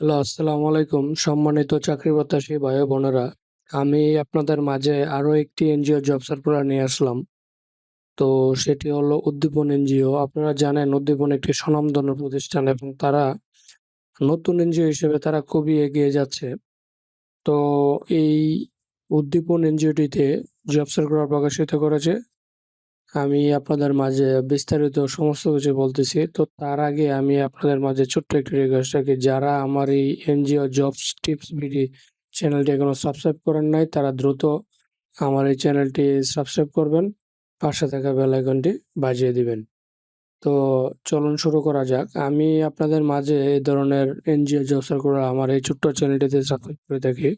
Hello, আসসালামু আলাইকুম। সম্মানিত চাকরি প্রত্যাশী ভাই বোনেরা, আমি আপনাদের মাঝে আরও একটি এনজিও জব সার্কুলার নিয়ে আসলাম। তো সেটি হলো উদ্দীপন এনজিও। আপনারা জানেন উদ্দীপন একটি স্বনামধন্য প্রতিষ্ঠান এবং তারা নতুন এনজিও হিসেবে তারা খুবই এগিয়ে যাচ্ছে। তো এই উদ্দীপন এনজিওটিতে জব সার্কুলার প্রকাশিত করেছে। আমি আপনাদের মাঝে বিস্তারিত সমস্ত কিছু বলতেছি। তো তার আগে আমি আপনাদের মাঝে ছোট্ট একটি রিকোয়েস্ট রাখি, যারা আমার এই এনজিও জবস টিপস বিডি চ্যানেলটি এখনও সাবস্ক্রাইব করেন নাই, তারা দ্রুত আমার এই চ্যানেলটি সাবস্ক্রাইব করবেন। পাশে থাকা বেল আইকনটি বাজিয়ে দিবেন। তো চলুন শুরু করা যাক। আমি আপনাদের মাঝে এই ধরনের এনজিও জব সার্কুলার আমার এই ছোট্ট চ্যানেলটিতে সাবস্ক্রাইব করে থাকি।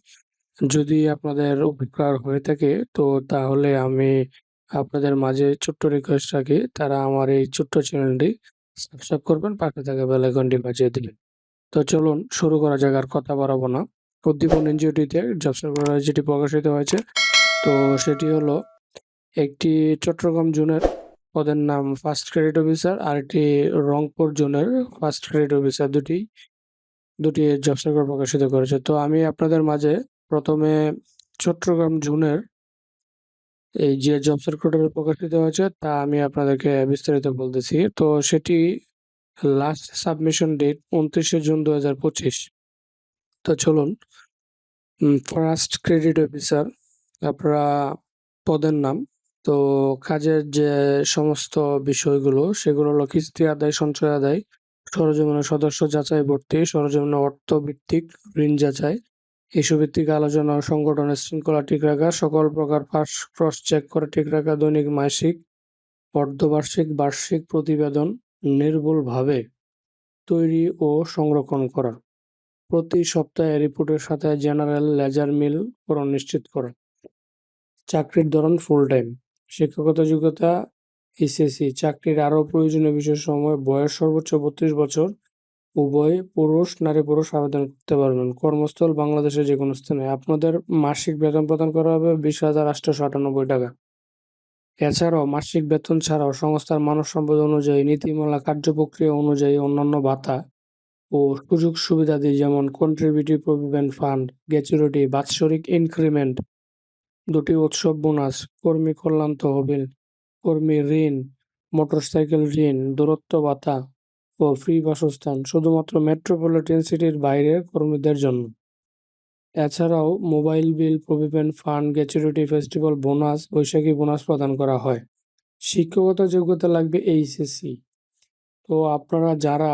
যদি আপনাদের উপকার হয়ে থাকে তো তাহলে আমি আপনাদের মাঝে ছোট্ট রিকোয়েস্ট রাখি, তারা আমার এই ছোট্ট চ্যানেলটি সাবস্ক্রাইব করবেন, পাশে থাকা বেল আইকনটি বাজিয়ে দিবেন। তো চলুন শুরু করা যাক, আর কথা বাড়াবো না। উদ্দীপন এনজিওটিতে জব যেটি প্রকাশিত হয়েছে, তো সেটি হলো একটি চট্টগ্রাম জোনের পদের নাম ফার্স্ট ক্রেডিট অফিসার, আর একটি রংপুর জোনের ফার্স্ট ক্রেডিট অফিসার দুটি দুটি জব প্রকাশিত করেছে। তো আমি আপনাদের মাঝে প্রথমে চট্টগ্রাম জোনের এই যে জব সার্কুলার প্রকাশিত হয়েছে তা আমি আপনাদেরকে বিস্তারিত বলতেছি। তো সেটি লাস্ট সাবমিশন ডেট ২৯শে জুন ২০২৫। তো চলুন ফার্স্ট ক্রেডিট অফিসার আপনারা পদের নাম। তো কাজের যে সমস্ত বিষয়গুলো সেগুলো হলো কিস্তি আদায়, সঞ্চয় আদায়, সরেজমিনে সদস্য যাচাই ভর্তি, সরেজমিনে অর্থভিত্তিক ঋণ যাচাই, ইস্যু ভিত্তিক আলোচনা ও সংগঠনের শৃঙ্খলা ঠিক রাখা, সকল প্রকার পাস ক্রস চেক করে ঠিক রাখা, দৈনিক, মাসিক, অর্ধবার্ষিক, বার্ষিক প্রতিবেদন নির্ভুলভাবে তৈরি ও সংরক্ষণ করা, প্রতি সপ্তাহে রিপোর্টের সাথে জেনারেল লেজার মিল পূরণ নিশ্চিত করা। চাকরির ধরন ফুল টাইম, শিক্ষকতা যোগ্যতা এইচএসসি, চাকরির আরও প্রয়োজনীয় বিষয় সময় বয়স সর্বোচ্চ বত্রিশ বছর, উভয় পুরুষ নারী-পুরুষ আবেদন করতে পারবেন। কর্মস্থল বাংলাদেশের যে কোনো স্থানে। আপনাদের মাসিক বেতন প্রদান করা হবে বিশ হাজার আটশোশো আটানব্বই টাকা। এছাড়াও মাসিক বেতন ছাড়াও সংস্থার মানব সম্পদ অনুযায়ী নীতিমালা কার্যপ্রক্রিয়া অনুযায়ী অন্যান্য ভাতা ও সুযোগ সুবিধাদি যেমন কন্ট্রিবিউটরি প্রভিডেন্ট ফান্ড, গ্যাচুরিটি বাৎসরিক ইনক্রিমেন্ট, দুটি উৎসব বোনাস, কর্মী কল্যাণ তহবিল, কর্মী ঋণ, মোটরসাইকেল ঋণ, দূরত্ব ভাতা ও ফ্রি বাসস্থান শুধুমাত্র মেট্রোপলিটন সিটির বাইরে কর্মীদের জন্য। এছাড়াও mobile bill, provident fund, gratuity festival bonus, Baishakhi bonus প্রদান করা হয়। শিক্ষকতা যোগ্যতা লাগবে এইচএসসি। তো আপনারা যারা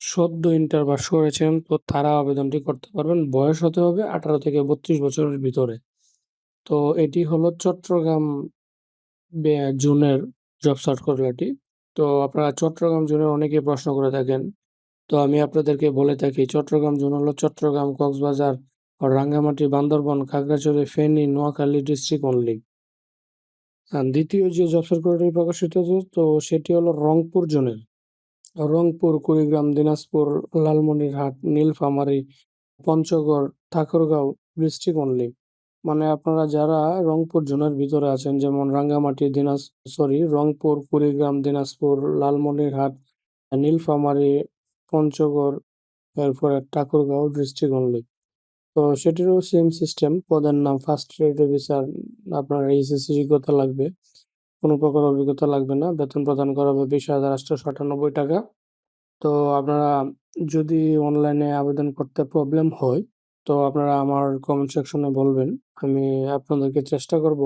সদ্য ইন্টার পাস করেছেন তো তারা আবেদনটি করতে পারবেন। বয়স হতে হবে আঠারো থেকে বত্রিশ বছরের ভিতরে। তো এটি হলো চট্টগ্রাম জুনের জব সার্কুলারটি। তো আপনারা চট্টগ্রাম জোনের অনেকেই প্রশ্ন করে থাকেন। তো আমি আপনাদেরকে বলে থাকি চট্টগ্রাম জোন হলো চট্টগ্রাম, কক্সবাজার, রাঙ্গামাটি, বান্দরবন খাগড়াছড়ি, ফেনী, নোয়াখালী ডিস্ট্রিক্ট অনলি। দ্বিতীয় যে জব সার্কুলারটি প্রকাশিত তো সেটি হলো রংপুর জোনের। Rangpur, Kurigram, Dinajpur, Lalmonirhat, Nilphamari, Panchagarh, Thakurgaon district only. মানে আপনারা যারা রংপুর জোনের ভিতরে আছেন যেমন রাঙ্গামাটি, দিনাজ সরি রংপুর, কুড়িগ্রাম, দিনাজপুর, লালমনিরহাট, নীলফামারী, পঞ্চগড়, এরপরে ঠাকুরগাঁও ডিস্ট্রিক্ট অনলি। তো সেটিরও সেম সিস্টেম পদের নাম ফার্স্ট ক্রেডিট অফিসার আপনার এইচএসসি যোগ্যতা লাগবে। কোনো প্রকার অভিজ্ঞতা লাগবে না। বেতন প্রদান করা হবে বিশ হাজার আটশোশো আটানব্বই টাকা। তো আপনারা যদি অনলাইনে আবেদন করতে প্রবলেম হয় তো আপনারা আমার কমেন্ট সেকশনে বলবেন। আমি আপনাদেরকে চেষ্টা করব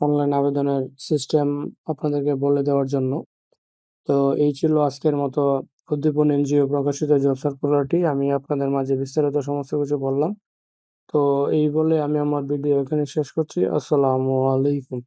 অনলাইন আবেদনের সিস্টেম আপনাদেরকে বলে দেওয়ার জন্য। তো এই ছিল আজকের মতো উদ্দীপন এনজিও প্রকাশিত জব সার্কুলারটি। আমি আপনাদের মাঝে বিস্তারিত সমস্ত কিছু বললাম। তো এই বলে আমি আমার ভিডিও এখানে শেষ করছি। আসসালামু আলাইকুম।